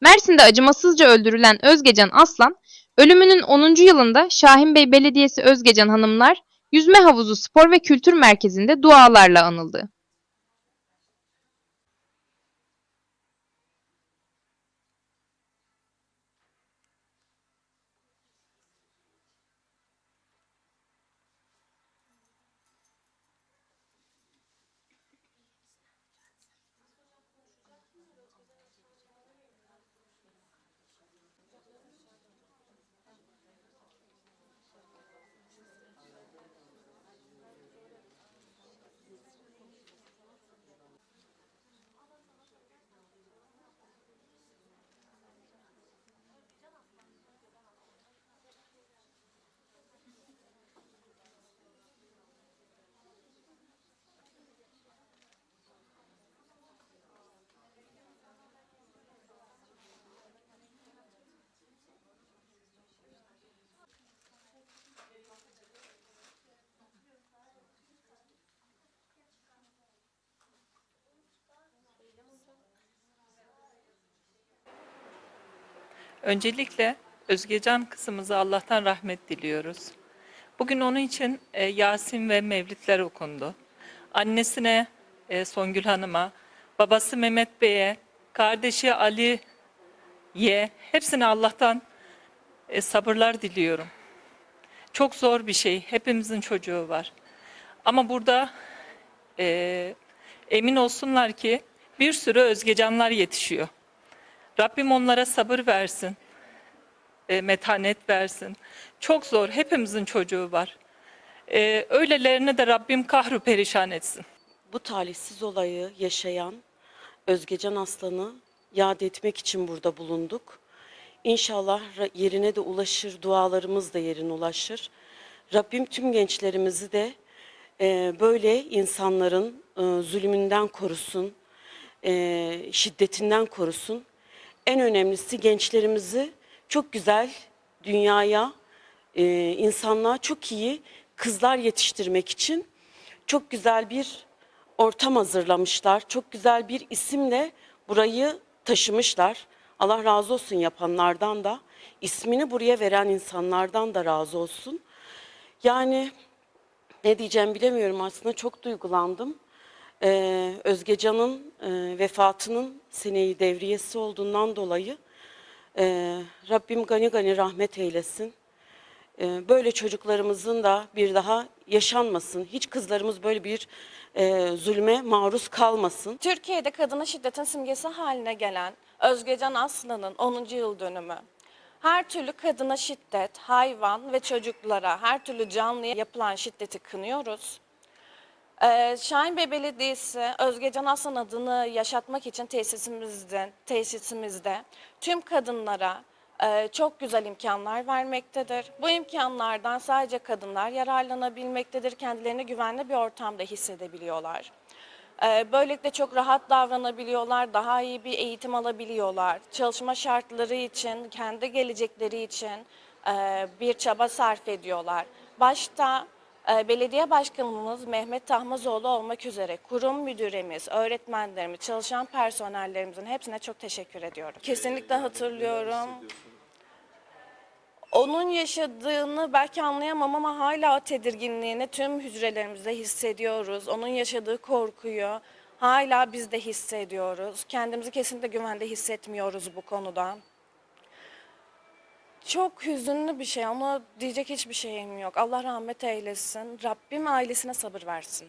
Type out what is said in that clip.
Mersin'de acımasızca öldürülen Özgecan Aslan, ölümünün 10. yılında Şahinbey Belediyesi Özgecan Hanımlar Yüzme Havuzu Spor ve Kültür Merkezi'nde dualarla anıldı. Öncelikle Özgecan kızımıza Allah'tan rahmet diliyoruz. Bugün onun için e, Yasin ve Mevlitler okundu. Annesine e, Songül Hanım'a, babası Mehmet Bey'e, kardeşi Ali'ye hepsine Allah'tan e, sabırlar diliyorum. Çok zor bir şey. Hepimizin çocuğu var. Ama burada e, emin olsunlar ki bir sürü Özgecanlar yetişiyor. Rabbim onlara sabır versin, e, metanet versin. Çok zor, hepimizin çocuğu var. E, öylelerine de Rabbim kahru perişan etsin. Bu talihsiz olayı yaşayan Özgecan Aslan'ı yad etmek için burada bulunduk. İnşallah yerine de ulaşır, dualarımız da yerine ulaşır. Rabbim tüm gençlerimizi de e, böyle insanların e, zulmünden korusun, e, şiddetinden korusun. En önemlisi gençlerimizi çok güzel dünyaya, e, insanlığa çok iyi kızlar yetiştirmek için çok güzel bir ortam hazırlamışlar. Çok güzel bir isimle burayı taşımışlar. Allah razı olsun yapanlardan da, ismini buraya veren insanlardan da razı olsun. Yani ne diyeceğim bilemiyorum aslında çok duygulandım. Ee, Özgecan'ın e, vefatının seneyi devriyesi olduğundan dolayı e, Rabbim gani gani rahmet eylesin. Ee, böyle çocuklarımızın da bir daha yaşanmasın. Hiç kızlarımız böyle bir e, zulme maruz kalmasın. Türkiye'de kadına şiddetin simgesi haline gelen Özgecan Aslan'ın 10. yıl dönümü. Her türlü kadına şiddet, hayvan ve çocuklara, her türlü canlıya yapılan şiddeti kınıyoruz. Ee, Şahinbey Belediyesi Özgecan Aslan adını yaşatmak için tesisimizde, tesisimizde tüm kadınlara e, çok güzel imkanlar vermektedir. Bu imkanlardan sadece kadınlar yararlanabilmektedir. Kendilerini güvenli bir ortamda hissedebiliyorlar. Ee, Böylelikle çok rahat davranabiliyorlar, daha iyi bir eğitim alabiliyorlar. Çalışma şartları için, kendi gelecekleri için e, bir çaba sarf ediyorlar. Başta e, belediye başkanımız Mehmet Tahmazoğlu olmak üzere kurum müdüremiz, öğretmenlerimiz, çalışan personellerimizin hepsine çok teşekkür ediyorum. Kesinlikle hatırlıyorum. Onun yaşadığını belki anlayamam ama hala o tedirginliğini tüm hücrelerimizde hissediyoruz. Onun yaşadığı korkuyu hala biz de hissediyoruz. Kendimizi kesinlikle güvende hissetmiyoruz bu konuda. Çok hüzünlü bir şey ama diyecek hiçbir şeyim yok. Allah rahmet eylesin. Rabbim ailesine sabır versin.